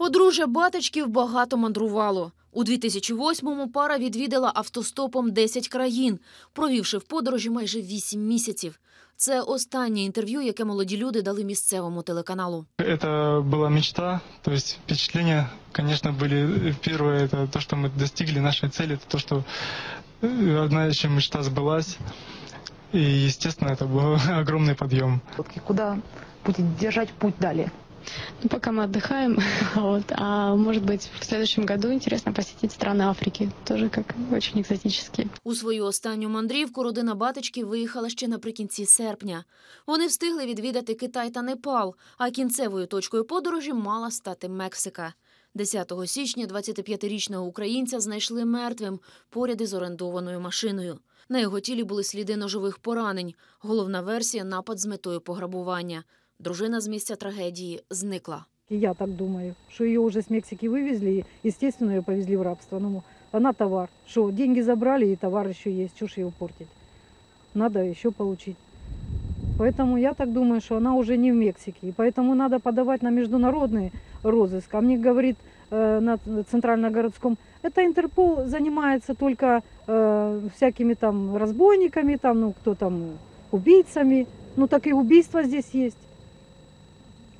Подружжя Батечків багато мандрувало. У 2008-му пара відвідала автостопом 10 країн, провівши в подорожі майже 8 місяців. Це останнє інтерв'ю, яке молоді люди дали місцевому телеканалу. Это была мечта, то есть впечатления, конечно, были. Первое, это то, что мы достигли нашей цели, это то, что э, одна еще мечта сбылась. И, естественно, это был огромный подъем. И Куда будет держать путь далее? Ну, пока мы отдыхаем, вот, а может быть в следующем году интересно посетить страны Африки, тоже как очень экзотические. У свою останню мандрівку родина Батечків виїхала ще наприкінці серпня. Вони встигли відвідати Китай та Непал, а кінцевою точкою подорожі мала стати Мексика. 10 січня 25-річного українця знайшли мертвим поряд із орендованою машиною. На його тілі були сліди ножових поранень. Головна версія напад з метою пограбування. Дружина з місця трагедії зникла. И Я так думаю, что ее уже с Мексики вывезли, и, естественно, ее повезли в рабство. Ну, она товар. Что, деньги забрали, и товар еще есть, чушь ее портить. Надо еще получить. Поэтому я так думаю, что она уже не в Мексике. И поэтому надо подавать на международный розыск. А мне говорит э, на Центральногородском, это Интерпол занимается только э, всякими там разбойниками, там, ну, кто там, убийцами. Ну, так и убийство здесь есть.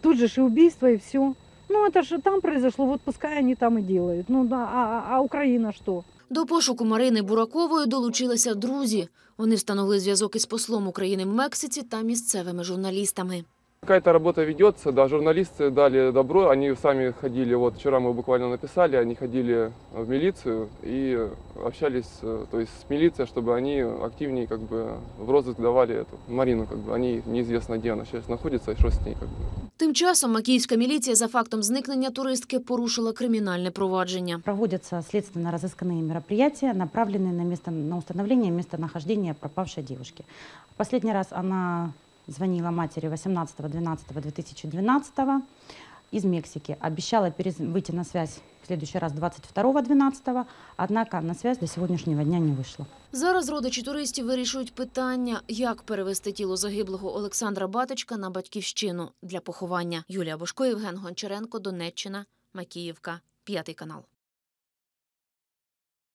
Тут же ж и убийство, и все. Ну, это же там произошло, вот пускай они там и делают. Ну, да, а, а- а Украина что? До пошуку Марини Буракової долучилися друзі. Вони встановили зв'язок із послом України в Мексиці та місцевими журналістами. Какая-то работа ведется, да, журналисты дали добро, они сами ходили, вот вчера мы буквально написали, они ходили в милицию и общались, э, то есть с милицией, чтобы они активнее как бы в розыск давали эту Марину, как бы, они неизвестно, где она сейчас находится и что с ней, как бы. Тим часом макіївська міліція за фактом зникнення туристки порушила кримінальне провадження. Проводятся следственно-розыскные мероприятия, направленные на, место, на установление местонахождения пропавшей девушки. Последний раз она звонила матери 18.12.2012 из Мексики. Обещала выйти на связь в следующий раз 22.12, однако на связь до сегодняшнего дня не вышла. Зараз родичі туристів вирішують питання, як перевести тіло загиблого Олександра Батечка на батьківщину для поховання. Юлія Бошко, Євген Гончаренко, Донеччина, Макіївка, п'ятий канал.